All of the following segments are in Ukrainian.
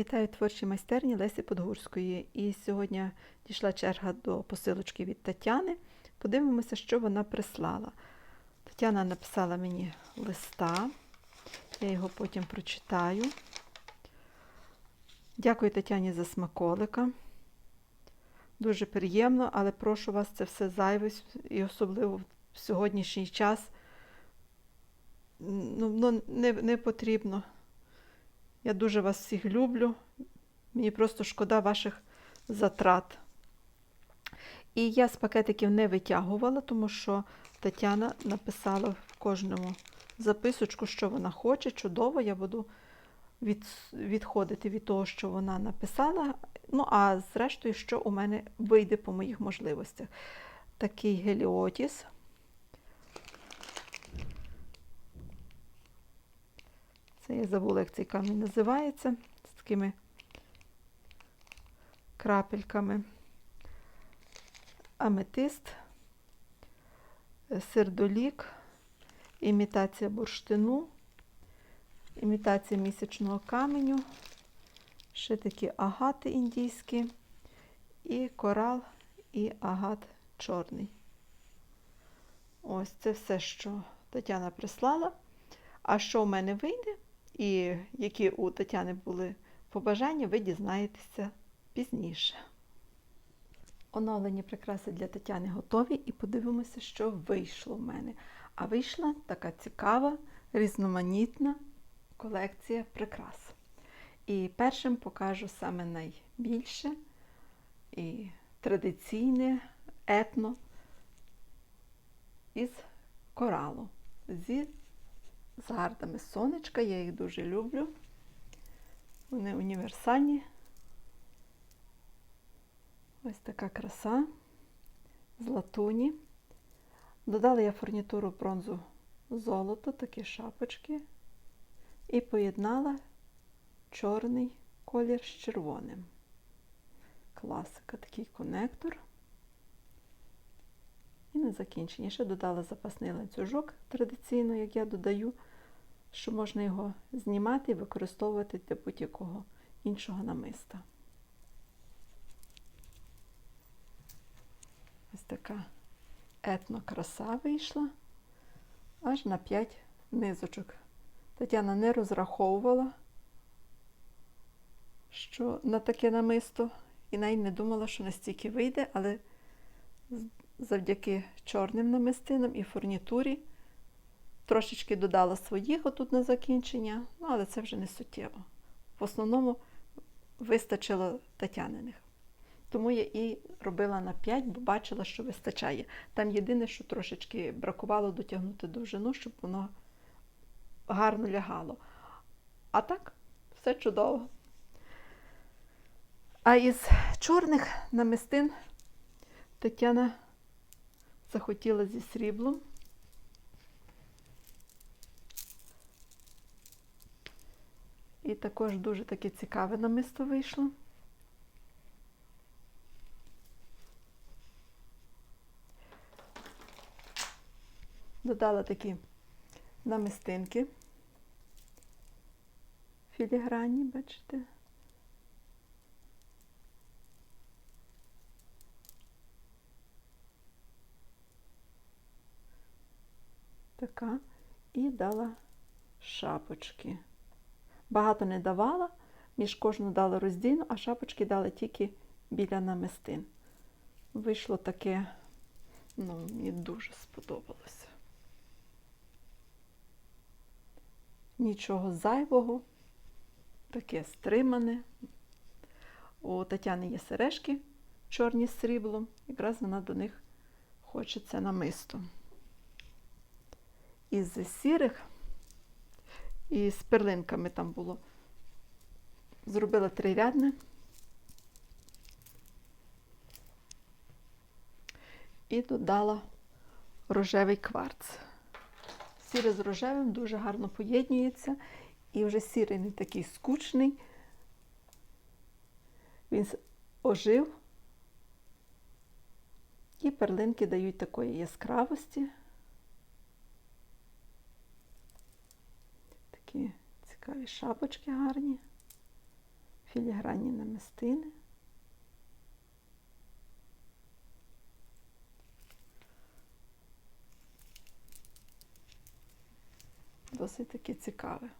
Вітаю творчі майстерні Лесі Подгурської. І сьогодні дійшла черга до посилочки від Тетяни. Подивимося, що вона прислала. Тетяна написала мені листа, я його потім прочитаю. Дякую Тетяні за смаколика. Дуже приємно, але прошу вас, це все зайве, і особливо в сьогоднішній час ну, ну, не, не потрібно. Я дуже вас всіх люблю. Мені просто шкода ваших затрат. І я з пакетиків не витягувала, тому що Тетяна написала в кожному записочку, що вона хоче. Чудово, я буду від, відходити від того, що вона написала. Ну, а зрештою, що у мене вийде по моїх можливостях. Такий геліотіс. Це я забула, як цей камінь називається. З такими крапельками. Аметист, сердолік, імітація бурштину, імітація місячного каменю, ще такі агати індійські, і корал, і агат чорний. Ось це все, що Тетяна прислала. А що в мене вийде? І які у Тетяни були побажання, ви дізнаєтеся пізніше. Оновлені прикраси для Тетяни готові, і подивимося, що вийшло в мене. А вийшла така цікава, різноманітна колекція прикрас. І першим покажу саме найбільше і традиційне етно із коралу. Зі з гардами сонечка, я їх дуже люблю. Вони універсальні. Ось така краса з латуні. Додала я фурнітуру бронзу золото, такі шапочки, і поєднала чорний колір з червоним. Класика, такий конектор. І на закінчення ще додала запасний ланцюжок традиційно, як я додаю, що можна його знімати і використовувати для будь-якого іншого намиста. Ось така етнокраса вийшла аж на 5 низочок. Тетяна не розраховувала, що на таке намисто, і навіть не думала, що настільки вийде, але завдяки чорним намистинам і фурнітурі. Трошечки додала своїх отут на закінчення, ну, але це вже не суттєво. В основному вистачило Тетяниних. Тому я і робила на 5, бо бачила, що вистачає. Там єдине, що трошечки бракувало дотягнути довжину, щоб воно гарно лягало. А так, все чудово. А із чорних намистин Тетяна захотіла зі сріблом. І також дуже таке цікаве намисто вийшло. Додала такі намистинки філігранні, бачите? Така. І дала шапочки. Багато не давала, між кожну дала роздільно, а шапочки дала тільки біля намистин. Вийшло таке, ну, мені дуже сподобалося. Нічого зайвого, таке стримане. У Тетяни є сережки чорні з сріблом, якраз вона до них хочеться намисто із сірих і з перлинками там було. Зробила трирядне. І додала рожевий кварц. Сіре з рожевим дуже гарно поєднюється. І вже сірий не такий скучний. Він ожив. І перлинки дають такої яскравості. Такі цікаві шапочки гарні, філігранні намистини. Досить таки цікаве.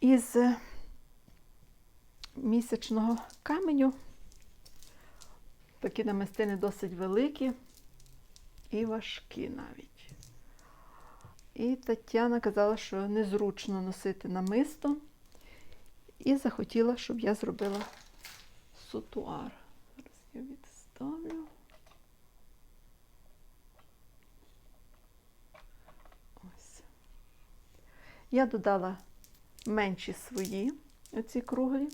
Із е, місячного каменю такі намистини досить великі і важкі навіть. І Тетяна казала, що незручно носити намисто. І захотіла, щоб я зробила сутуар. Зараз я відставлю. Ось. Я додала менші свої, оці круглі,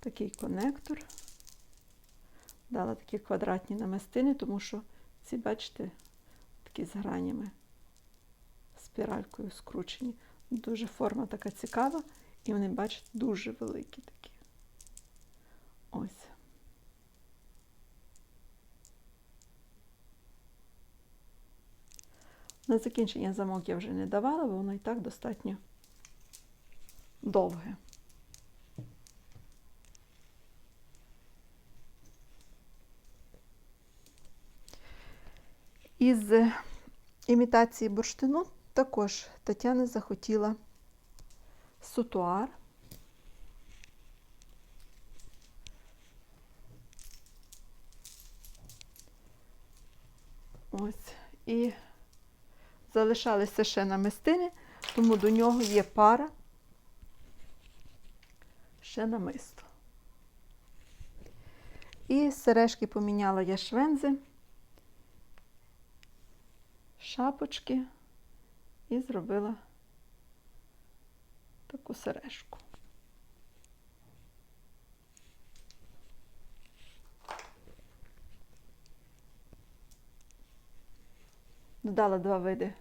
такий конектор. Дала такі квадратні намистини, тому що ці, бачите, такі з гранями спіралькою скручені. Дуже форма така цікава, і вони, бачите, дуже великі такі. Ось. На закінчення замок я вже не давала, бо воно і так достатньо довге. Із імітації бурштину також Тетяна захотіла сутуар. Ось. І залишалися ще намистини, тому до нього є пара ще намисто. І сережки поміняла я швензи, шапочки і зробила таку сережку. Додала два види,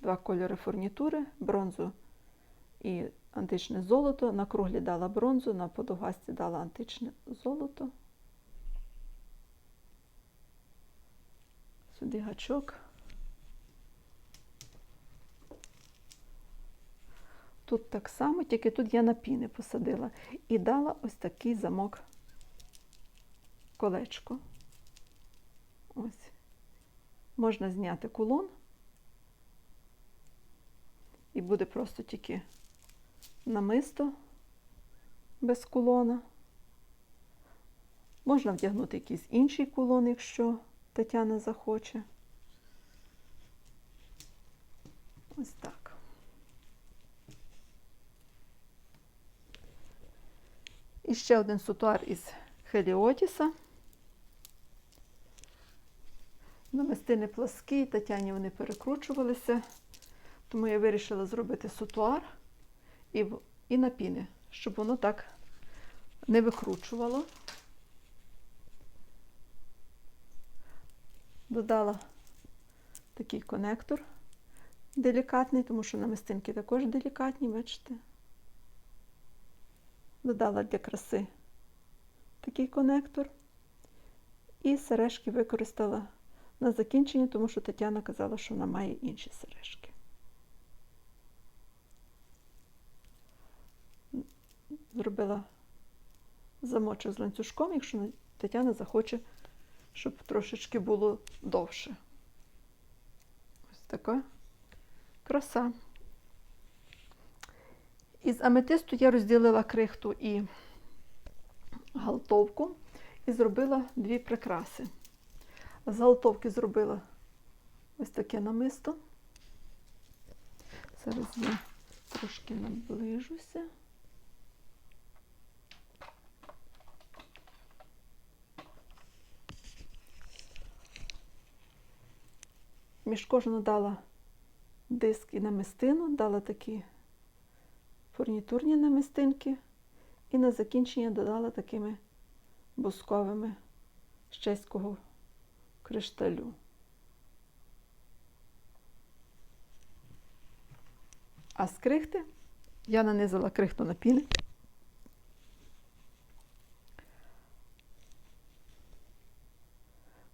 два кольори фурнітури, бронзу і античне золото. На круглі дала бронзу, на подовгасті дала античне золото. Сюди гачок. Тут так само, тільки тут я на піни посадила і дала ось такий замок колечко. Ось. Можна зняти кулон, і буде просто тільки намисто без кулона. Можна вдягнути якийсь інший кулон, якщо Тетяна захоче. Ось так. І ще один сутуар із Хеліотіса. Намистини пласкі, Тетяні вони перекручувалися, тому я вирішила зробити сутуар і, і напіни, щоб воно так не викручувало. Додала такий конектор делікатний, тому що намистинки також делікатні, бачите. Додала для краси такий конектор. І сережки використала на закінчення, тому що Тетяна казала, що вона має інші сережки. Зробила замочок з ланцюжком, якщо Тетяна захоче, щоб трошечки було довше. Ось така краса. Із аметисту я розділила крихту і галтовку і зробила дві прикраси. З галтовки зробила ось таке намисто. Зараз я трошки наближуся. Між кожну дала диск і намистину, дала такі фурнітурні намистинки і на закінчення додала такими бусковими з чеського кришталю. А з крихти я нанизала крихту на піни.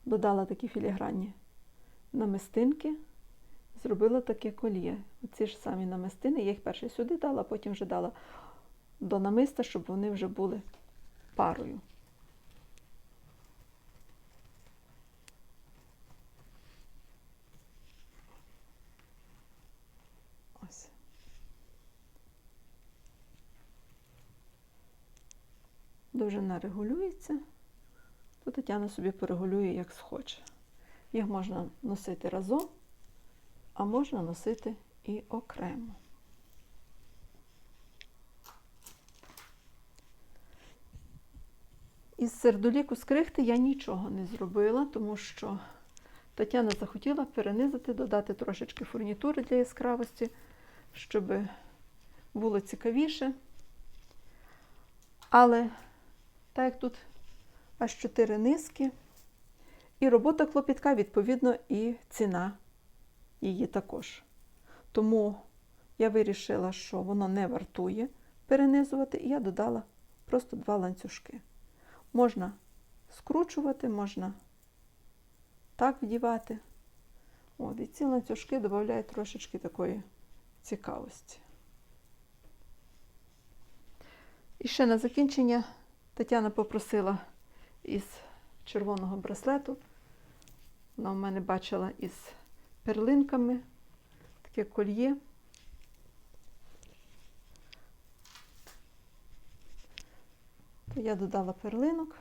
Додала такі філігранні намистинки зробила таке коліє. Оці ж самі намистини, я їх перше сюди дала, а потім вже дала до намиста, щоб вони вже були парою. Ось. Довжина регулюється, то Тетяна собі порегулює, як схоче. Їх можна носити разом, а можна носити і окремо. Із сердоліку з крихти я нічого не зробила, тому що Тетяна захотіла перенизити, додати трошечки фурнітури для яскравості, щоб було цікавіше. Але так як тут аж чотири низки, і робота клопітка, відповідно, і ціна її також. Тому я вирішила, що воно не вартує перенизувати, і я додала просто два ланцюжки. Можна скручувати, можна так вдівати. От, і ці ланцюжки додають трошечки такої цікавості. І ще на закінчення Тетяна попросила із червоного браслету. Вона в мене бачила із перлинками таке кольє. Я додала перлинок,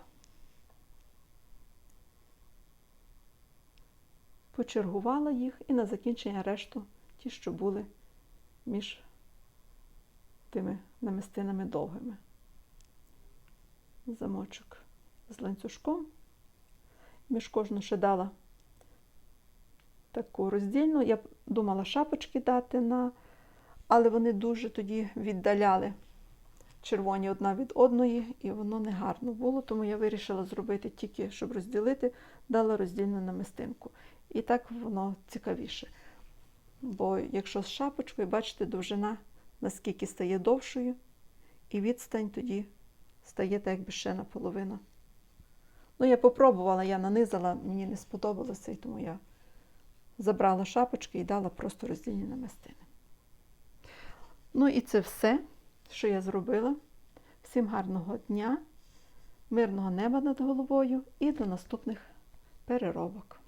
почергувала їх і на закінчення решту ті, що були між тими намистинами довгими. Замочок з ланцюжком. Між кожну ще дала таку роздільну. Я думала шапочки дати на, але вони дуже тоді віддаляли червоні одна від одної, і воно не гарно було, тому я вирішила зробити тільки, щоб розділити, дала роздільну намистинку. І так воно цікавіше. Бо якщо з шапочкою, бачите, довжина наскільки стає довшою, і відстань тоді стає так, якби ще наполовину. Ну, я попробувала, я нанизала, мені не сподобалося, і тому я забрала шапочки і дала просто роздільні намистини. Ну і це все, що я зробила. Всім гарного дня, мирного неба над головою і до наступних переробок.